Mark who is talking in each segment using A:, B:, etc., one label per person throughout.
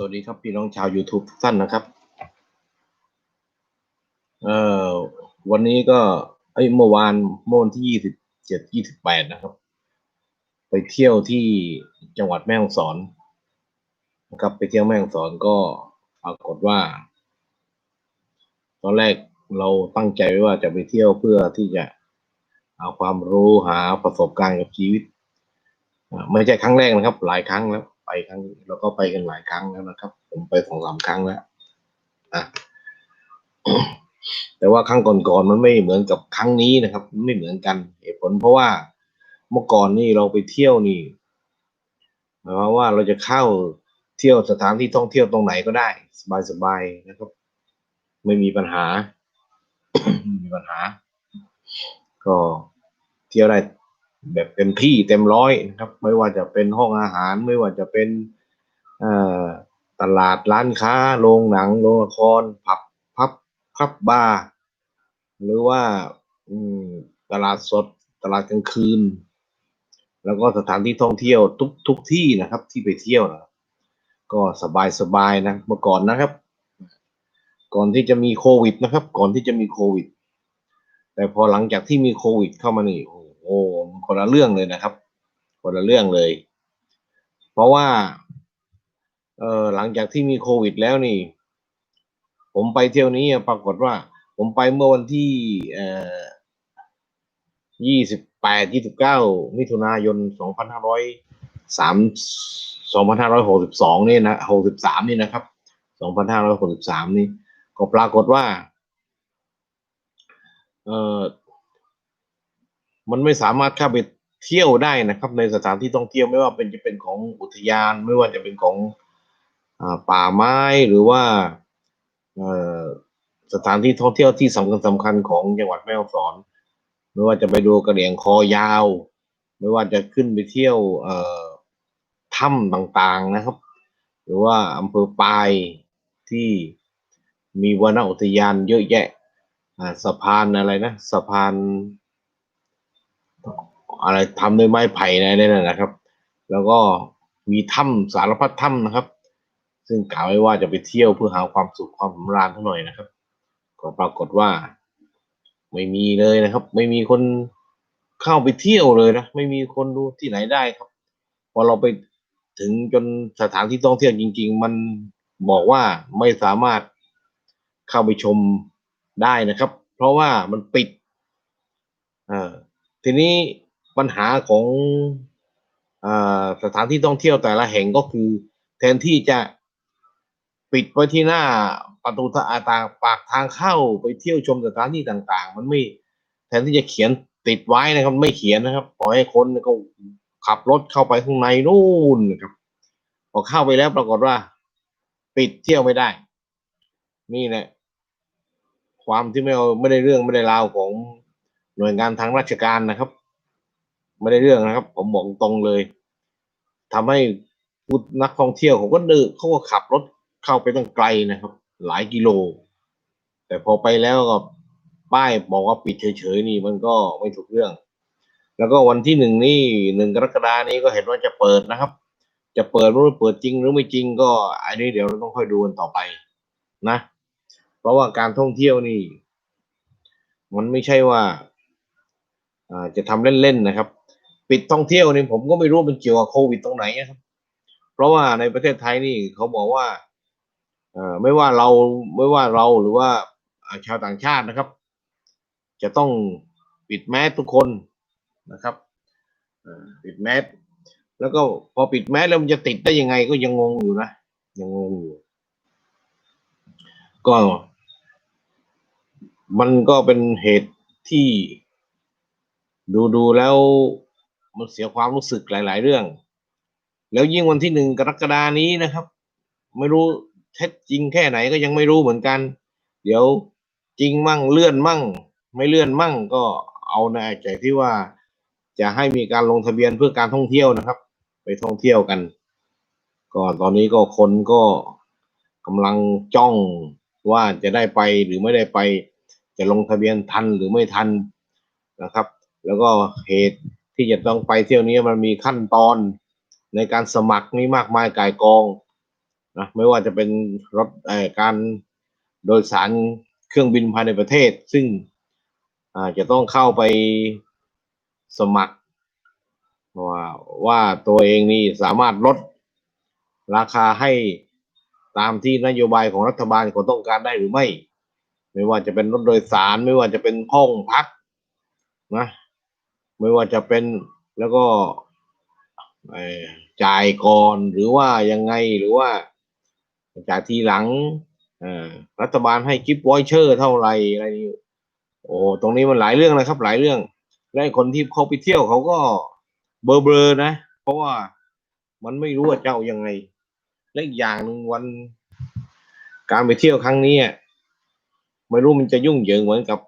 A: สวัสดีครับพี่น้องชาว YouTube ทุกท่านนะครับ เอ่อวันนี้ก็เอ้ยเมื่อวานเมื่อวันที่ยี่สิบเจ็ดยี่สิบแปดนะครับ ไปเที่ยวที่จังหวัดแม่ฮ่องสอนนะครับ ไปเที่ยวแม่ฮ่องสอนก็ปรากฏว่า ตอนแรกเราตั้งใจไว้ว่าจะไปเที่ยวเพื่อที่จะเอาความรู้หาประสบการณ์กับชีวิต ไม่ใช่ครั้งแรกนะครับ หลายครั้งแล้ว ไปครั้งเราก็ไปกันหลายครั้งแล้วนะครับ ผมไปสองสามครั้งแล้วอะแต่ว่าครั้งก่อนๆมันไม่เหมือนกับครั้งนี้นะครับ ไม่เหมือนกันเหตุผลเพราะว่าเมื่อก่อนนี่เราไปเที่ยวนี่หมายความว่าเราจะเข้าเที่ยวสถานที่ท่องเที่ยวตรงไหนก็ได้ สบายๆนะครับ ไม่มีปัญหาไม่มีปัญหา ก็เที่ยวได้ แบบเต็มที่เต็มร้อยนะครับ ไม่ว่าจะเป็นห้องอาหารไม่ว่าจะเป็นตลาดร้านค้าโรงหนังโรงละครผับพับพับบาร์หรือว่าตลาดสดตลาดกลางคืน แล้วก็สถานที่ท่องเที่ยวทุกทุกที่นะครับ ที่ไปเที่ยวนะก็สบายสบายนะเมื่อก่อนนะครับ ก่อนที่จะมีโควิดนะครับ ก่อนที่จะมีโควิด แต่พอหลังจากที่มีโควิด เข้ามานี่โอ้ โหมันคนละเรื่องเลยนะครับ คนละเรื่องเลย เพราะว่า เออหลังจากที่มีโควิดแล้วนี่ ผมไปเที่ยวนี้ปรากฏว่า ผมไปเมื่อวันที่เอ่อยี่สิบแปดยี่สิบเก้ามิถุนายนสองพันห้าร้อยสามสองพันห้าร้อยหกสิบสองนี่นะหกสิบสามนี่นะครับสองพันห้าร้อยหกสิบสามนี่ ก็ปรากฏว่า เออ มันไม่สามารถเข้าไปเที่ยวได้นะครับ ในสถานที่ท่องเที่ยวไม่ว่าเป็นจะเป็นของอุทยาน ไม่ว่าจะเป็นของอป่าไม้หรือว่าสถานที่ท่องเที่ยวที่สำคัญสำคัญของจังหวัดแม่ฮ่องสอนไม่ว่าจะไปดูกระเหลี่ยงคอยาว ไม่ว่าจะขึ้นไปเที่ยวถ้ำต่างๆนะครับ หรือว่าอำเภอปายที่มีวนอุทยานเยอะแยะสะพานอะไรนะ สะพาน อะไรทำด้วยไม้ไผ่อะไรนั่นนะนะครับ แล้วก็มีถ้ำสารพัดถ้ำนะครับ ซึ่งกล่าวไว้ว่าจะไปเที่ยวเพื่อหาความสุขความสำราญเท่าหน่อยนะครับ ก็ปรากฏว่า ไม่มีเลยนะครับ ไม่มีคนเข้าไปเที่ยวเลยนะไม่มีคนดูที่ไหนได้ครับ พอเราไปถึงจนสถานที่ท่องเที่ยวจริง ๆ มันบอกว่าไม่สามารถเข้าไปชมได้นะครับ เพราะว่ามันปิดอ่า ทีนี้ปัญหาของอสถานที่ท่องเที่ยวแต่ละแห่งก็คือ แทนที่จะปิดไว้ที่หน้าประตูทาต่างปากทางเข้าไปเที่ยวชมสถานที่ต่าง ๆ มันไม่แทนที่จะเขียนติดไว้นะครับ ไม่เขียนนะครับปล่อยให้คนก็ขับรถเข้าไปข้างในนู่นนะครับพอเข้าไปแล้วปรากฏว่า ปิดเที่ยวไม่ได้ นี่แหละความที่ไม่เอาไม่ได้เรื่องไม่ได้ราวของ หน่วยงานทางราชการนะครับ ไม่ได้เรื่องนะครับ ผมบอกตรงเลยทำให้นักท่องเที่ยวเขาก็เดินเขาก็ขับรถเข้าไปตั้งไกลนะครับ หลายกิโล แต่พอไปแล้วก็ป้ายบอกว่าปิดเฉยๆนี่มันก็ไม่ถูกเรื่อง แล้วก็วันที่หนึ่งนี่หนึ่งกรกฎานี้ก็เห็นว่าจะเปิดนะครับ จะเปิดหรือเปิดจริงหรือไม่จริงก็อันนี้เดี๋ยวเราต้องค่อยดูกันต่อไปนะ เพราะว่าการท่องเที่ยวนี่ มันไม่ใช่ว่า จะทำเล่นๆนะครับ ปิดท่องเที่ยวนี่ผมก็ไม่รู้มันเกี่ยวกับโควิดตรงไหนนะครับ เพราะว่าในประเทศไทยนี่เขาบอกว่าไม่ว่าเราไม่ว่าเราหรือว่าชาวต่างชาตินะครับ จะต้องปิดแมสทุกคนนะครับปิดแมสแล้วก็พอปิดแมสแล้วมันจะติดได้ยังไงก็ยังงงอยู่นะยังงงอยู่ก็มันก็เป็นเหตุที่ ดูดูแล้วมันเสียความรู้สึกหลาย ๆ เรื่อง แล้วยิ่งวันที่หนึ่งกรกฎานี้นะครับ ไม่รู้เท็จจริงแค่ไหนก็ยังไม่รู้เหมือนกัน เดี๋ยวจริงมั่งเลื่อนมั่ง ไม่เลื่อนมั่งก็เอาในใจที่ว่าจะให้มีการลงทะเบียนเพื่อการท่องเที่ยวนะครับ ไปท่องเที่ยวกัน ก็ตอนนี้ก็คนก็กำลังจ้องว่าจะได้ไปหรือไม่ได้ไป จะลงทะเบียนทันหรือไม่ทันนะครับ แล้วก็เหตุที่จะต้องไปเที่ยวนี้มันมีขั้นตอนในการสมัครนี่มากมายกายกองนะไม่ว่าจะเป็นรถเอ่อการโดยสารเครื่องบินภายในประเทศ ซึ่งจะต้องเข้าไปสมัครว่าว่าตัวเองนี่สามารถลดราคาให้ตามที่นโยบายของรัฐบาลเขาต้องการได้หรือไม่ ไม่ว่าจะเป็นรถโดยสารไม่ว่าจะเป็นห้องพักนะ ไม่ว่าจะเป็นแล้วก็จ่ายก่อนหรือว่ายังไงหรือว่าจ่ายทีหลังรัฐบาลให้กิฟต์วอยเชอร์เท่าไหร่อะไรนี่โอ้ตรงนี้มันหลายเรื่องนะครับ หลายเรื่อง และคนที่เขาไปเที่ยวเขาก็เบลอเบลอๆนะ เพราะว่ามันไม่รู้ว่าจะเอายังไง และอีกอย่างหนึ่งวันการไปเที่ยวครั้งนี้ไม่รู้มันจะยุ่งเหยิงเหมือนกับ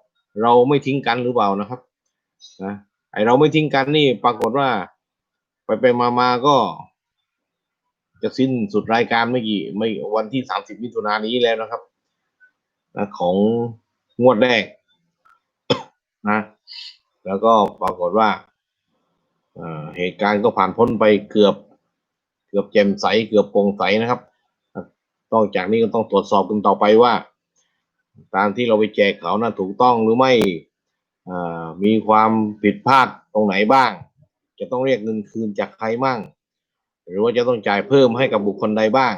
A: เราไม่ทิ้งกันหรือเปล่านะครับนะ ไอเราไม่ทิ้งกันนี่ปรากฏว่า ไปไปมามาก็ จะสิ้นสุดรายการไม่กี่ไม่วันที่สามสิบมิถุนายนนี้แล้วนะครับนะของงวดแรกนะ แล้วก็ปรากฏว่าเหตุการณ์ก็ผ่านพ้นไปเกือบ เกือบแจ่มใส เกือบโปร่งใสนะครับต้องจากนี้ก็ต้องตรวจสอบกันต่อไปว่า ตามที่เราไปแจกเขานะถูกต้องหรือไม่ มีความผิดพลาดตรงไหนบ้าง จะต้องเรียกเงินคืนจากใครบ้างหรือว่าจะต้องจ่ายเพิ่มให้กับบุคคลใดบ้าง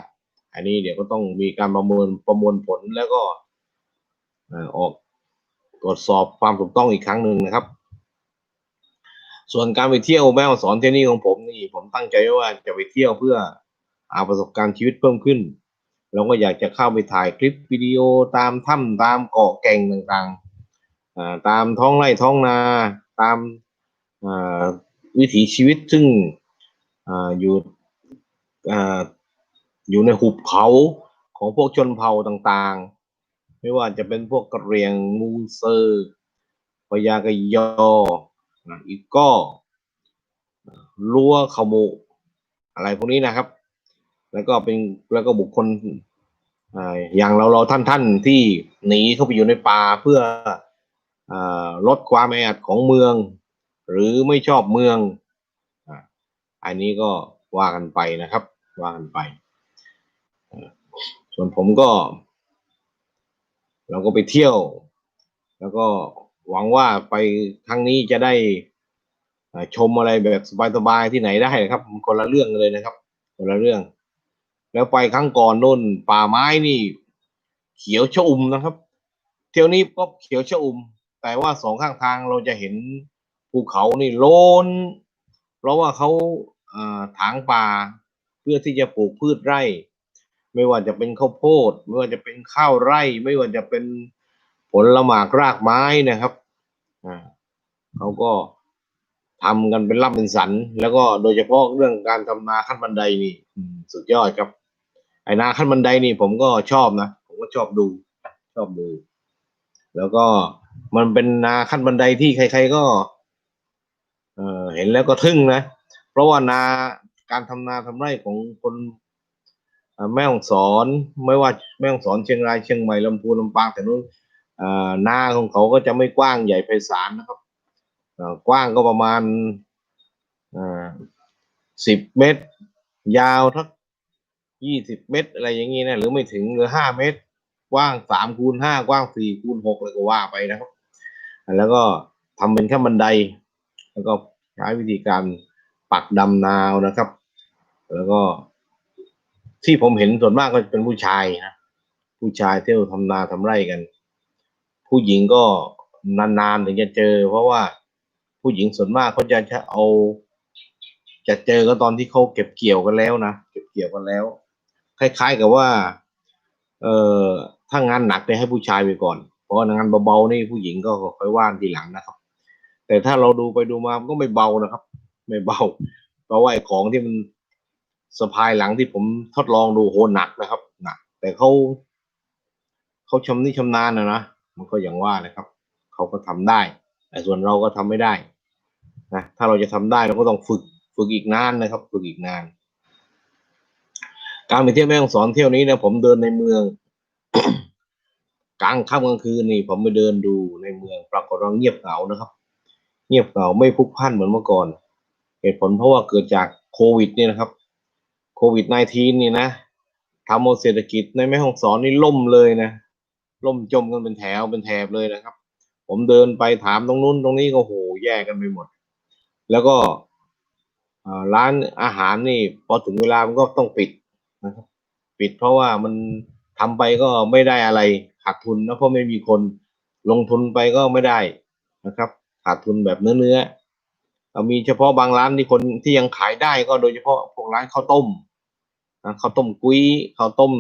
A: อันนี้เดี๋ยวก็ต้องมีการประเมินประมวลผลแล้วก็ออกตรวจสอบความถูกต้องอีกครั้งหนึ่งนะครับ ส่วนการไปเที่ยวแม่สอนเที่ยวนี้ของผมนี่ผมตั้งใจว่าจะไปเที่ยวเพื่อหาประสบการณ์ชีวิตเพิ่มขึ้น แล้วก็อยากจะเข้าไปถ่ายคลิปวิดีโอตามถ้ำตามเกาะแก่งต่างๆ ตามท้องไร่ท้องนาตามวิถีชีวิตซึ่งออยู่อ่อยู่ในหุบเขาของพวกชนเผ่าต่างๆ ไม่ว่าจะเป็นพวกกระเรียงมูเซอร์พยากยออีกก็ลัวขโมอะไรพวกนี้นะครับ แล้วก็เป็นแล้วก็บุคคลออย่างเราเราท่านท่านที่หนีเข้าไปอยู่ในป่าเพื่อ ลดความแออัดของเมือง หรือไม่ชอบเมืองอันนี้ก็ว่ากันไปนะครับ ว่ากันไป ส่วนผมก็ เราก็ไปเที่ยว แล้วก็หวังว่าไปครั้งนี้จะได้ชมอะไรแบบสบายๆที่ไหนได้นะครับมันคนละเรื่องเลยนะครับคนละเรื่อง แล้วไปครั้งก่อนนู่นป่าไม้นี่ เขียวชอุ่มนะครับ เที่ยวนี้ก็เขียวชอุ่ม แต่ว่าสองข้างทางเราจะเห็นภูเขานี่โลนเพราะว่าเขาถางป่าเพื่อที่จะปลูกพืชไร่ ไม่ว่าจะเป็นข้าวโพด ไม่ว่าจะเป็นข้าวไร่ ไม่ว่าจะเป็นผลหมากรากไม้นะครับเขาก็ทำกันเป็นล่ำเป็นสัน แล้วก็โดยเฉพาะเรื่องการทำนาขั้นบันไดนี่สุดยอดครับ ไอ้นาขั้นบันไดนี่ผมก็ชอบนะ ผมก็ชอบดู ชอบดู แล้วก็ มันเป็นนาขั้นบันไดที่ใคร ๆ ก็เอ่อเห็นแล้วก็ทึ่งนะ เพราะว่านาการทำนาทำไร่ของคนแม่ฮ่องสอนไม่ว่าแม่ฮ่องสอนเชียงรายเชียงใหม่ลำพูนลำปางแต่นู้นเอ่อนาของเขาก็จะไม่กว้างใหญ่ไพศาลนะครับกว้างก็ประมาณเอ่อสิบเมตร ยาวทักยี่สิบเมตร อะไรอย่างนี้นะหรือไม่ถึงหรือห้าเมตร กว้างสามคูณห้ากว้างสี่คูณหกอะไรก็ว่าไปนะครับ แล้วก็ทำเป็นขั้นบันได แล้วก็ใช้วิธีการปักดำนาวนะครับ แล้วก็ ที่ผมเห็นส่วนมากก็เป็นผู้ชายนะผู้ชายเที่ยวทำนาทำไร่กัน ผู้หญิงก็นานๆถึงจะเจอ เพราะว่าผู้หญิงส่วนมากเขาจะจะเอา จะเจอก็ตอนที่เขาเก็บเกี่ยวกันแล้วนะเก็บเกี่ยวกันแล้ว คล้าย ๆ กับว่า เอ่อถ้างานหนักเนี่ยให้ผู้ชายไปก่อน ราะงานเบาๆนี่ผู้หญิงก็ค่อยว่านทีหลังนะครับ แต่ถ้าเราดูไปดูมามก็ไม่เบานะครับ ไม่เบา เพราะว่าไอ้ของที่มันสะพายหลังที่ผมทดลองดูโหหนักนะครับหนักแต่เขาเขาชำนิชำนาญนะนะมันก็อย่างว่านะครับเขาก็ทำได้ แต่ส่วนเราก็ทำไม่ได้นะถ้าเราจะทำได้เราก็ต้องฝึกฝึกอีกนานนะครับ ฝึกอีกนาน การไปเที่ยวแม่ฮ่องสอนเที่ยวนี้นี่ยผมเดินในเมือง กลางค่ำกลางคืนนี่ผมไปเดินดูในเมืองปรากฏว่าเงียบเหงานะครับ เงียบเหงาไม่พลุกพล่านเหมือนเมื่อก่อน เหตุผลเพราะว่าเกิดจากโควิดเนี่ยนะครับโควิด -19 นี่นะทำเอาเศรษฐกิจในแม่ฮ่องสอนนี่ล่มเลยนะ ล่มจมกันเป็นแถวเป็นแถบเลยนะครับ ผมเดินไปถามตรงนู้นตรงนี้ก็โหแย่กันไปหมด แล้วก็ร้านอาหารนี่พอถึงเวลามันก็ต้องปิดนะครับ ปิดเพราะว่ามันทำไปก็ไม่ได้อะไร ขาดทุนนะเพราะไม่มีคนลงทุนไปก็ไม่ได้นะครับ ขาดทุนแบบเนื้อเนื้อเอามีเฉพาะบางร้านที่คนที่ยังขายได้ก็โดยเฉพาะพวกร้านข้าวต้มนะข้าวต้มกุ้ยข้าวต้ม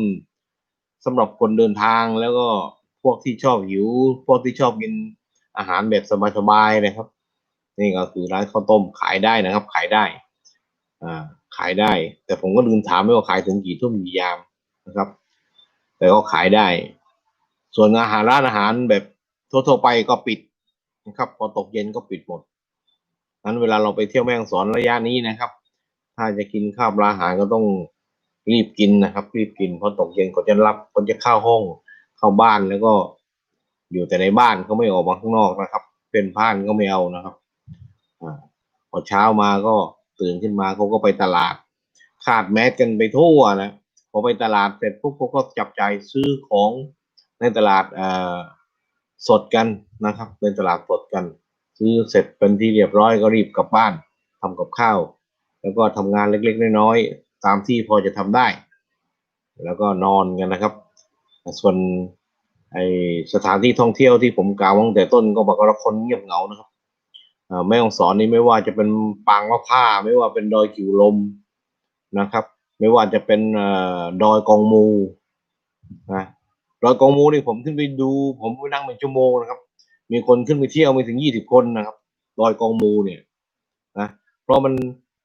A: สำหรับคนเดินทางแล้วก็พวกที่ชอบหิว พวกที่ชอบกินอาหารแบบสบายๆนะครับ นี่ก็คือร้านข้าวต้มขายได้นะครับ ขายได้ อ่า ขายได้ แต่ผมก็ลืมถามไม่ว่าขายถึงกี่ทุ่มกี่ยามนะครับ แต่ก็ขายได้ ส่วนอาหารร้านอาหารแบบทั่วๆไปก็ปิดนะครับ พอตกเย็นก็ปิดหมดนั้นเวลาเราไปเที่ยวแม่งสอนระยะนี้นะครับ ถ้าจะกินข้าวปลาอาหารก็ต้องรีบกินนะครับรีบกินเพราะตกเย็นก็จะรับก็จะเข้าห้องเข้าบ้านแล้วก็ อยู่แต่ในบ้านเขาไม่ออกมาข้างนอกนะครับ เป็นผ้านก็ไม่เอานะครับอพอเช้ามาก็ตื่นขึ้นมาเขาก็ไปตลาด ขาดแมสกันไปทั่วนะพอไปตลาดเสร็จปุ๊บเขาก็จับจ่ายซื้อของ ในตลาดสดกันนะครับ ในตลาดสดกัน ซื้อเสร็จเป็นที่เรียบร้อยก็รีบกลับบ้านทำกับข้าว แล้วก็ทำงานเล็กๆน้อยๆตามที่พอจะทำได้ แล้วก็นอนกันนะครับ ส่วนไอสถานที่ท่องเที่ยวที่ผมกล่าวตั้งแต่ต้นก็บอกว่าคนเงียบเหงานะครับแม่องสอนนี่ไม่ว่าจะเป็นปางมะผ้า ไม่ว่าเป็นดอยกิวลมนะครับ ไม่ว่าจะเป็นดอยกองมูนะ ดอยกองมูนี่ผมขึ้นไปดู ผมไปนั่งเป็นชั่วโมงนะครับ มีคนขึ้นไปเที่ยวไม่ถึงยี่สิบคนนะครับดอยกองมูเนี่ยนะเพราะมัน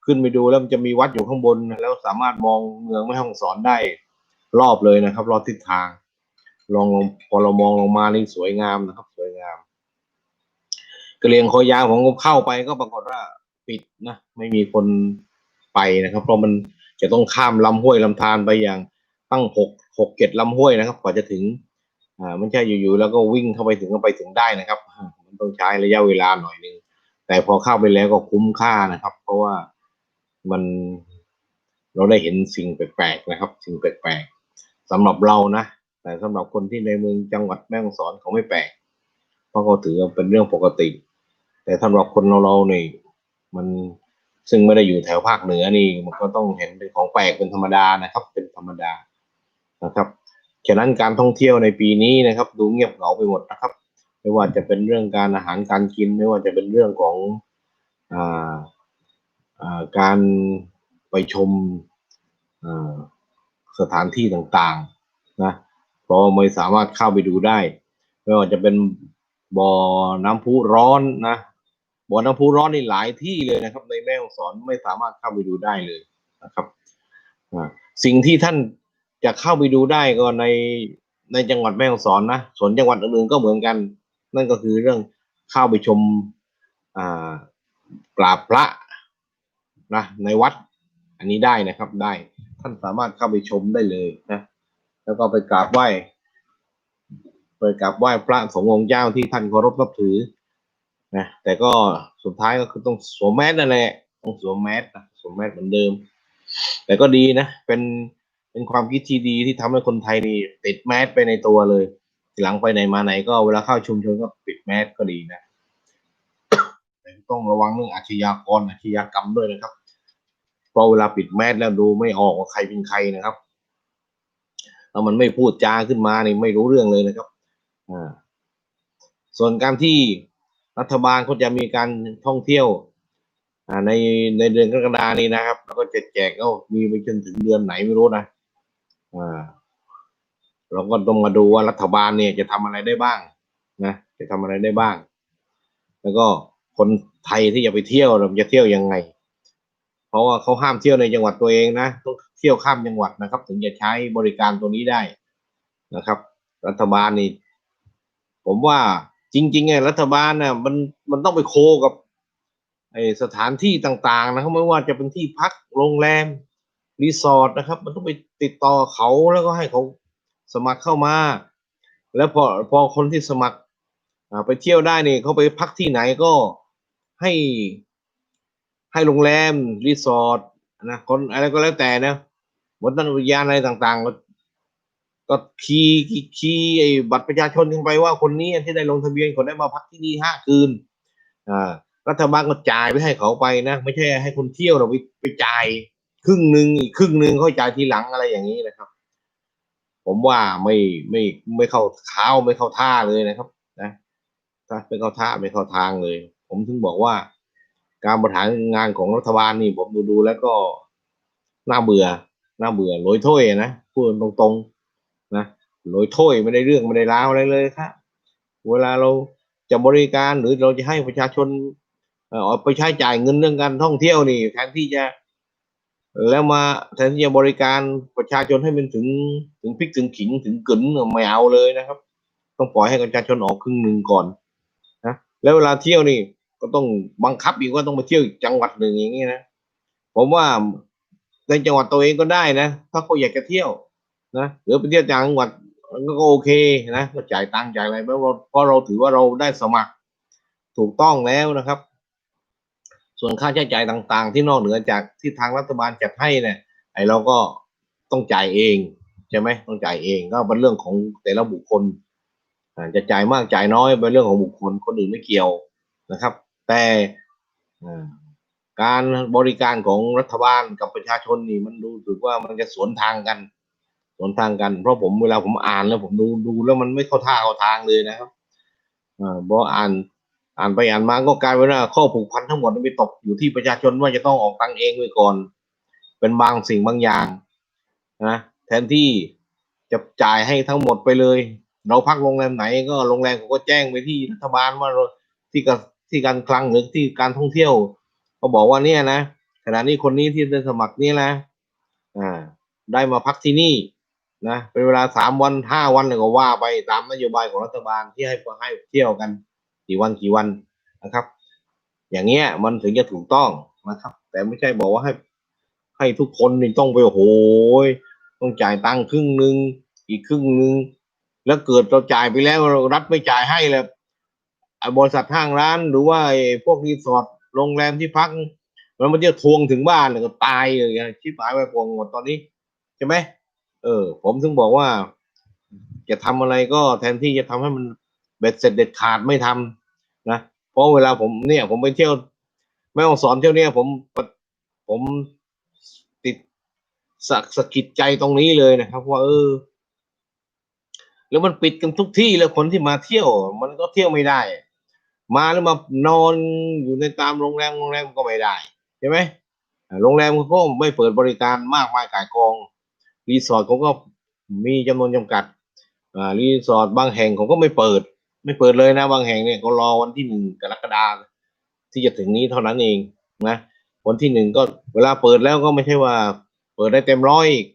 A: ขึ้นไปดูแล้วมันจะมีวัดอยู่ข้างบน แล้วสามารถมองเมืองแม่ฮ่องสอนได้รอบเลยนะครับ รอบทิศทาง ลองพอเรามองลงมานี่สวยงามนะครับ สวยงามกระเลียงคอยาวผมเข้าไปก็ปรากฏว่าปิดนะไม่มีคนไปนะครับ เพราะมันจะต้องข้ามลำห้วยลำธารไปอย่างตั้งหก หกเจ็ดลำห้วยนะครับกว่าจะถึงอ่าไม่ใช่อยู่ๆแล้วก็วิ่งเข้าไปถึงก็ไปถึงได้นะครับ มันต้องใช้ระยะเวลาหน่อยนึงแต่พอเข้าไปแล้วก็คุ้มค่านะครับ เพราะว่ามันเราได้เห็นสิ่งแปลกๆนะครับ สิ่งแปลกๆสำหรับเรานะแต่สำหรับคนที่ในเมืองจังหวัดแม่ฮ่องสอนเขาไม่แปลก เพราะเขาถือว่าเป็นเรื่องปกติ แต่สำหรับคนเราเราเนี่ยมันซึ่งไม่ได้อยู่แถวภาคเหนือนี่ มันก็ต้องเห็นเป็นของแปลกเป็นธรรมดานะครับ เป็นธรรมดา นะครับฉะนั้นการท่องเที่ยวในปีนี้นะครับ ดูเงียบเหงาไปหมดนะครับ ไม่ว่าจะเป็นเรื่องการอาหารการกิน ไม่ว่าจะเป็นเรื่องของอ่าอ่าการไปชมอ่าสถานที่ต่างๆนะเพราะไม่สามารถเข้าไปดูได้ ไม่ว่าจะเป็นบ่อน้ำพุร้อนนะบ่อน้ำพุร้อนนี่หลายที่เลยนะครับ ในแม่ฮ่องสอนไม่สามารถเข้าไปดูได้เลยนะครับสิ่งที่ท่าน จะเข้าไปดูได้ก็ในในจังหวัดแม่ฮ่องสอนนะส่วนจังหวัดอื่นๆก็เหมือนกัน นั่นก็คือเรื่องเข้าไปชมอากราบพระนะในวัด อันนี้ได้นะครับได้ท่านสามารถเข้าไปชมได้เลยนะแล้วก็ไปกราบไหว้ไปกราบไหว้พระสงฆ์องค์เจ้าที่ท่านเคารพนับถือนะแต่ก็สุดท้ายก็คือต้องสวมแมสนั่นแหละต้องสวมแมสนะสวมแมสเหมือนเดิม แต่ก็ดีนะเป็น เป็นความคิดที่ดีที่ทำให้คนไทยนี่ติดแมสไปในตัวเลยทีหลังไปไหนมาไหนก็เวลาเข้าชุมชนก็ปิดแมสก็ดีนะแต่ต้องระวังเรื่องอาชญากรอาชญากรรมด้วยนะครับเพราะเวลาปิดแมสแล้วดูไม่ออกว่าใครเป็นใครนะครับแล้วมันไม่พูดจาขึ้นมานี่ไม่รู้เรื่องเลยนะครับอ่าส่วนการที่รัฐบาลเขาจะมีการท่องเที่ยวอ่าในในเดือนกรกฎานี้นะครับ แล้วก็จะแจกก็มีไปจนถึงเดือนไหนไม่รู้นะ เราก็ต้องมาดูว่ารัฐบาลเนี่ยจะทำอะไรได้บ้าง นะจะทำอะไรได้บ้าง แล้วก็คนไทยที่จะไปเที่ยวเราจะเที่ยวยังไง เพราะว่าเขาห้ามเที่ยวในจังหวัดตัวเองนะต้องเที่ยวข้ามจังหวัดนะครับ ถึงจะใช้บริการตัวนี้ได้นะครับ รัฐบาลนี่ผมว่าจริงๆไงรัฐบาลน่ะมันมันต้องไปโคกับไอสถานที่ต่างๆนะครับไม่ว่าจะเป็นที่พักโรงแรม รีสอร์ทนะครับ มันต้องไปติดต่อเขาแล้วก็ให้เขาสมัครเข้ามา แล้วพอพอคนที่สมัครไปเที่ยวได้นี่เขาไปพักที่ไหนก็ให้ให้โรงแรมรีสอร์ทนะคนอะไรก็แล้วแต่นะบนต้นอุทยานอะไรต่างๆ ก็ก็คีย์คีย์คีไอ้บัตรประชาชนขึ้นไปว่าคนนี้ที่ได้ลงทะเบียนคนได้มาพักที่นี่ห้าคืนอ่ารัฐบาลก็จ่ายไปให้เขาไปนะ ไม่ใช่ให้คนเที่ยวเราไปไปจ่าย ครึ่งหนึ่งอีกครึ่งหนึ่งเขาจ่ายทีหลังอะไรอย่างนี้นะครับ ผมว่าไม่ไม่ไม่เข้าเท้าไม่เข้าท่าเลยนะครับ นะไม่เข้าท่าไม่เข้าทางเลย ผมถึงบอกว่า การบริหารงานของรัฐบาลนี่ผมดูดูแล้วก็น่าเบื่อน่าเบื่อโรยถ้วยนะพูดตรงๆนะโรยถ้วยไม่ได้เรื่องไม่ได้ราวอะไรเลยครับเวลาเราจะบริการหรือเราจะให้ประชาชนเออเอาไปใช้จ่ายเงินเรื่องการท่องเที่ยวนี่แทนที่จะ แล้วมาแทนที่จะบริการประชาชนให้มันถึงถึงพริกถึงขิงถึงกึ๋นไม่เอาเลยนะครับ ต้องปล่อยให้ประชาชนออกครึ่งหนึ่งก่อนนะแล้วเวลาเที่ยวนี่ก็ต้องบังคับอีกว่าต้องมาเที่ยวจังหวัดหนึ่งอย่างนี้นะผมว่าในจังหวัดตัวเองก็ได้นะ ถ้าเขาอยากจะเที่ยวนะหรือไปเที่ยวต่างจังหวัดก็โอเคนะก็จ่ายตังค์จ่ายอะไรเพราะเราเพราะเราถือว่าเราได้สมัครถูกต้องแล้วนะครับ ส่วนค่าใช้จ่ายต่างๆ ที่นอกเหนือจากที่ทางรัฐบาลจัดให้เนี่ยไอ้เราก็ต้องจ่ายเองใช่ไหมต้องจ่ายเองก็เป็นเรื่องของแต่ละบุคคลจะจ่ายมากจ่ายน้อยเป็นเรื่องของบุคคลคนอื่นไม่เกี่ยวนะครับ แต่การบริการของรัฐบาลกับประชาชนนี่มันดูสึกว่ามันจะสวนทางกัน สวนทางกันเพราะผมเวลาผมอ่านแล้วผมดูดูแล้วมันไม่เข้าท่าเข้าทางเลยนะครับอ่าเพราะอ่าน อ่านไปอ่านมาก็กลายเป็นว่าข้อผูกพันทั้งหมดมันไปตกอยู่ที่ประชาชนว่าจะต้องออกตังเองไว้ก่อน เป็นบางสิ่งบางอย่างนะแทนที่จะจ่ายให้ทั้งหมดไปเลย เราพักโรงแรมไหนก็โรงแรมเขาก็แจ้งไปที่รัฐบาลว่าที่กที่การคลังหรือที่การท่องเที่ยว ก็บอกว่าเนี่ยนะขณะนี้คนนี้ที่ได้สมัครนี่นะอ่า ได้มาพักที่นี่นะเป็นเวลาสามวันห้าวันเลยก็ว่าไปตามนโยบายของรัฐบาลที่ให้ให้เที่ยวกัน กี่วันกี่วันนะครับ อย่างเงี้ยมันถึงจะถูกต้องนะครับ แต่ไม่ใช่บอกว่าให้ให้ทุกคนนี่ต้องไปโอ้โหยต้องจ่ายตังค์ครึ่งหนึ่งอีกครึ่งหนึ่งแล้วเกิดเราจ่ายไปแล้วรัฐไม่จ่ายให้แล้วไอ้บริษัทห้างร้านหรือว่าไอพวกรีสอร์ทโรงแรมที่พักมันมันจะทวงถึงบ้านเลยก็ตายเลยชิบหายไปพวงหมดตอนนี้ใช่ไหมเออ ผมถึงบอกว่า จะทำอะไรก็แทนที่จะทำให้มันเบ็ดเสร็จเด็ดขาดไม่ทำ นะเพราะเวลาผมเนี่ย ผมไปเที่ยวแม่ฮ่องสอนเที่ยวเนี่ยผมผมติดสะสกิดใจตรงนี้เลยนะครับ ว่าเออ แล้วมันปิดกันทุกที่แล้วคนที่มาเที่ยว มันก็เที่ยวไม่ได้ มาแล้วมานอนอยู่ในตามโรงแรมโรงแรมก็ไม่ได้ใช่ไหมโรงแรมเขาก็ไม่เปิดบริการมากมายกายกอง รีสอร์ทเขาก็มีจำนวนจำกัดรีสอร์ทบางแห่งเขาก็ไม่เปิด ไม่เปิดเลยนะบางแห่งเนี่ยก็รอวันที่หนึ่งกรกฎาคมที่จะถึงนี้เท่านั้นเองนะวันที่หนึ่งก็เวลาเปิดแล้วก็ไม่ใช่ว่า เปิดได้เต็มร้อยอีก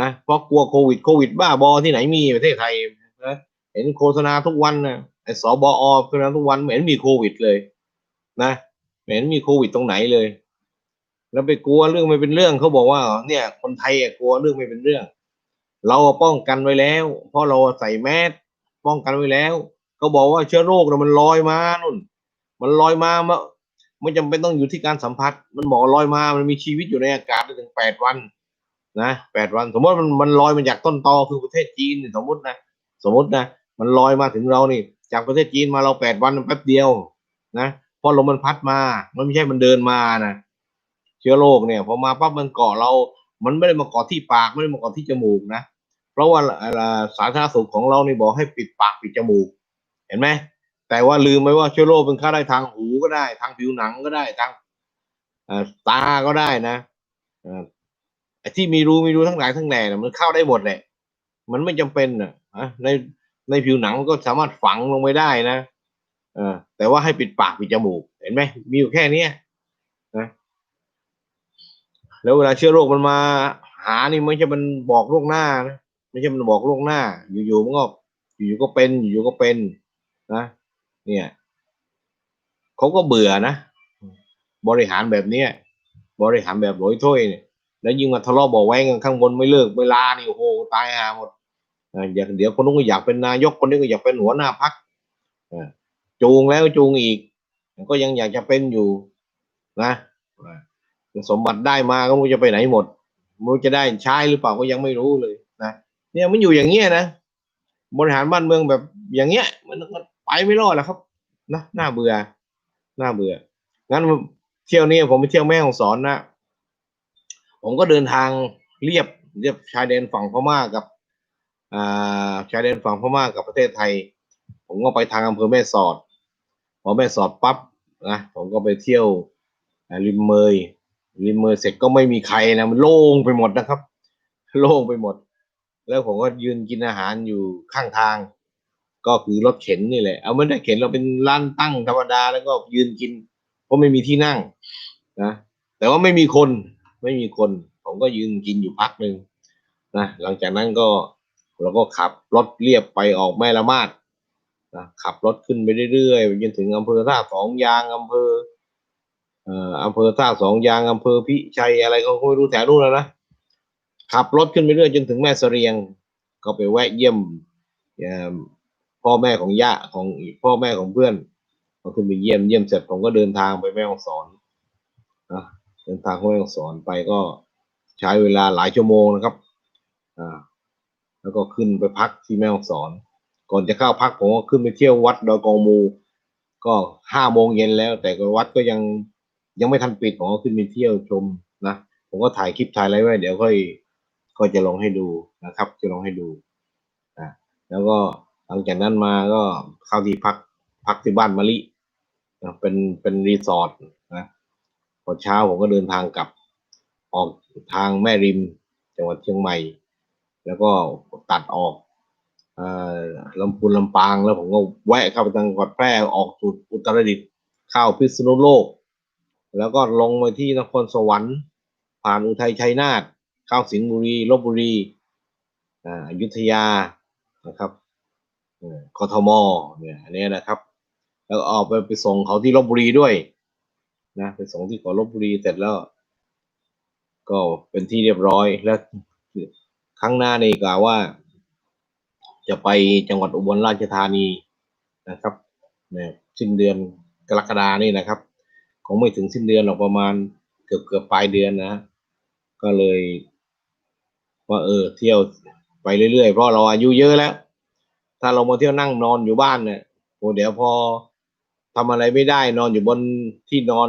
A: นะเพราะกลัวโควิดโควิด บ้าบอที่ไหนมีประเทศไทยนะเห็นโฆษณาทุกวันนะไอ้สบอโฆษณาทุกวันไม่เห็นมีโควิดเลย นะไม่เห็นมีโควิดตรงไหนเลย แล้วไปกลัวเรื่องไม่เป็นเรื่องเขาบอกว่า เนี่ย คนไทยกลัวเรื่องไม่เป็นเรื่อง เราป้องกันไว้แล้ว เพราะเราใส่แมสป้องกันไว้แล้ว เขาบอกว่าเชื้อโรคนะมันลอยมานุ่น มันลอยมามาไม่จำเป็นต้องอยู่ที่การสัมผัส มันบอกลอยมา มันมีชีวิตอยู่ในอากาศได้ถึงแปดวันนะแปดวัน สมมติมันมันลอยมาจากต้นตอคือประเทศจีนสมมตินะสมมตินะมันลอยมาถึงเรานี่ จากประเทศจีนมาเราแปดวันแป๊บเดียวนะเพราะลมมันพัดมา มันไม่ใช่มันเดินมานะเชื้อโรคเนี่ยพอมาปั๊บมันเกาะเรา มันไม่ได้มาเกาะที่ปากไม่ได้มาเกาะที่จมูกนะ เพราะว่าสาธารณสุขของเรานี่บอกให้ปิดปากปิดจมูก เห็นไหมแต่ว่าลืมไปว่าเชื้อโรคเป็นเข้าได้ทางหูก็ได้ ทางผิวหนังก็ได้ทางตาก็ได้นะไอ้ที่มีรูมีรูทั้งหลายทั้งแหล่มันเข้าได้หมดแหละมันไม่จำเป็นอะในในผิวหนังมันก็สามารถฝังลงไปได้นะเออแต่ว่าให้ปิดปากปิดจมูก เห็นไหมมีอยู่แค่เนี้ยนะแล้วเวลาเชื้อโรคมันมาหานี่ไม่ใช่มันบอกล่วงหน้านะไม่ใช่มันบอกล่วงหน้า อยู่ๆมันก็อยู่ๆก็เป็นอยู่ๆก็เป็น นะเนี่ยเขาก็เบื่อนะ บริหารแบบเนี้ยบริหารแบบโรยถ้วยเนี่ยแล้วยิ่งมาทะเลาะเบอกแว้งกันข้างบนไม่เลิกเวลานี่โอ้โหตายหาหมดอยางเดี๋ยวคนนู้นก็อยากเป็นนายกคนนี้ก็อยากเป็นหัวหน้าพักจูงแล้วจูงอีก ก็ยังอยากจะเป็นอยู่นะสมบัติได้มาก็ไม่รู้จะไปไหนหมดไม่รู้จะได้ใช้หรือเปล่าก็ยังไม่รู้เลยนะเนี่ยมันอยู่อย่างเงี้ยนะบริหารบ้านเมืองแบบอย่างเงี้ย มันมัน ไปไม่รอดแล้วครับนะน่าเบื่อน่าเบื่องั้นเที่ยวนี้ผมไปเที่ยวแม่ฮ่องสอนนะ ผมก็เดินทางเรียบเรียบชายแดนฝั่งพม่ากับอ่าชายแดนฝั่งพม่ากับประเทศไทย ผมก็ไปทางอำเภอแม่สอดพอแม่สอดปั๊บนะผมก็ไปเที่ยวริมเมยริมเมยเสร็จก็ไม่มีใครนะมันโล่งไปหมดนะครับ โล่งไปหมด แล้วผมก็ยืนกินอาหารอยู่ข้างทาง ก็คือรถเข็นนี่แหละ เอาไม่ได้เข็นเราเป็นร้านตั้งธรรมดาแล้วก็ยืนกิน เพราะไม่มีที่นั่งนะแต่ว่าไม่มีคนไม่มีคน ผมก็ยืนกินอยู่พักหนึ่งนะหลังจากนั้นก็เราก็ขับรถเรียบไปออกแม่ละมาดนะขับรถขึ้นไปเรื่อยๆจนถึงอำเภอท่าสองยางอำเภอเอ่ออำเภอท่าสองยางอำเภอพิชัยอะไรก็ไม่รู้แถวนู้นแล้วนะขับรถขึ้นไปเรื่อยจนถึงแม่เสรียง ก็ไปแวะเยี่ยม พ่อแม่ของย่าของพ่อแม่ของเพื่อนก็ขึ้นไปเยี่ยมเยี่ยมเสร็จผมก็เดินทางไปแม่ฮ่องสอนนะเดินทางไปแม่ฮ่องสอนไปก็ใช้เวลาหลายชั่วโมงนะครับอ่าแล้วก็ขึ้นไปพักที่แม่ฮ่องสอน ก่อนจะเข้าพักผมก็ขึ้นไปเที่ยววัดดอยกองมู ก็ห้าโมงเย็นแล้ว แต่ก็วัดก็ยังยังไม่ทันปิดผมก็ขึ้นไปเที่ยวชมนะผมก็ถ่ายคลิปถ่ายอะไรไว้เดี๋ยวค่อยก็จะลงให้ดูนะครับ จะลงให้ดูนะแล้วก็ หลังจากนั้นมาก็เข้าที่พักพักที่บ้านมะลินะเป็นเป็นรีสอร์ทนะพอเช้าผมก็เดินทางกลับ ออกทางแม่ริมจังหวัดเชียงใหม่ แล้วก็ตัดออกอลำพูนลำปางแล้วผมก็แวะเข้าไปทางจังหวัดแพร่ออกสู่อุตรดิตถ์เข้าพิษณุโลก แล้วก็ลงมาที่นครสวรรค์ ผ่านอุทัยชัยนาทเข้าสิงห์บุรีลบบุรีอ่ายุธยานะครับ กทมเนี่ยอันนี้นะครับ แล้วออกไปไปส่งเขาที่ลบบุรีด้วยนะไปส่งที่ขอลบบุรีเสร็จแล้ว ก็เป็นที่เรียบร้อยแล้วครั้งหน้านี่กล่าวว่า จะไปจังหวัดอุบลราชธานีนะครับเนี่ยสิ้นเดือนกรกฎานี่นะครับคงไม่ถึงสิ้นเดือนหรอกประมาณเกือบเกือบปลายเดือนนะ ก็เลย ว่าเออ เที่ยวไปเรื่อยๆ เพราะเราอายุเยอะแล้ว ถ้าเรามาเที่ยวนั่งนอนอยู่บ้านเนี่ยโอ้เดี๋ยวพอทำอะไรไม่ได้นอนอยู่บนที่นอน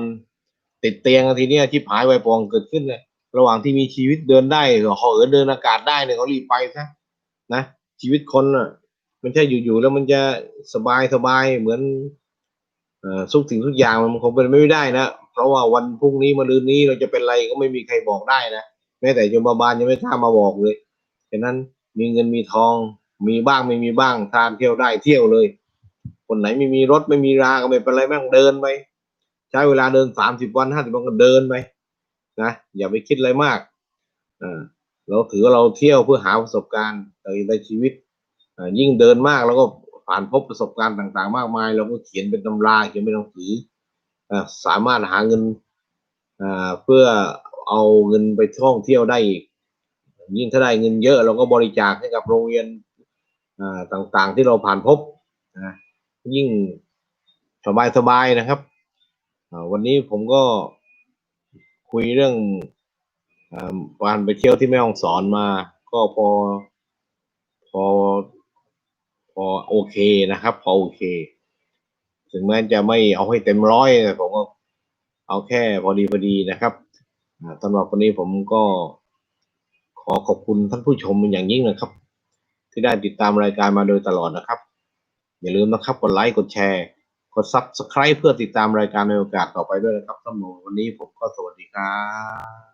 A: ติดเตียงทีเนี้ยที่ผายไวปองเกิดขึ้นเลยระหว่างที่มีชีวิตเดินได้เหอเอินเดินอากาศได้เนี่ยเขารีบไปซะนะชีวิตคนอะ มันใช่อยู่ๆแล้วมันจะสบายสบายเหมือนทุกสิ่งทุกอย่างมันคงเป็นไม่ได้นะเพราะว่าวันพรุ่งนี้มะรืนนี้เราจะเป็นอะไรก็ไม่มีใครบอกได้นะแม้แต่โยมบาบาลยังไม่กล้ามาบอกเลยฉะนั้นมีเงินมีทอง มีบ้างไม่มีบ้างทานเที่ยวได้เที่ยวเลย คนไหนไม่มีรถไม่มีราก็ไม่เป็นไรแม่งเดินไปใช้เวลาเดินสามสิบวันห้าสิบวันก็เดินไปนะอย่าไปคิดอะไรมากอ่าเราถือว่าเราเที่ยวเพื่อหาประสบการณ์ในชีวิตยิ่งเดินมากแล้วก็ผ่านพบประสบการณ์ต่างๆ มากมาย เราก็เขียนเป็นตำราเขียนเป็นหนังสือสามารถหาเงินเพื่อเอาเงินไปท่องเที่ยวได้อีกยิ่งถ้าได้เงินเยอะเราก็บริจาคให้กับโรงเรียน ต่างๆที่เราผ่านพบนะยิ่งสบายๆนะครับ วันนี้ผมก็คุยเรื่องการไปเที่ยวที่แม่ฮ่องสอนมา ก็พอพอพอโอเคนะครับ พอโอเค ถึงแม้จะไม่เอาให้เต็มร้อยแต่ผมก็เอาแค่พอดีพอดีนะครับสำหรับวันนี้ผมก็ขอขอบคุณท่านผู้ชมเป็นอย่างยิ่งนะครับ ที่ได้ติดตามรายการมาโดยตลอดนะครับ อย่าลืมนะครับกดไลค์กดแชร์กด Subscribe เพื่อติดตามรายการในโอกาสต่อไปด้วยนะครับสำหรับวันนี้ผมก็สวัสดีครับ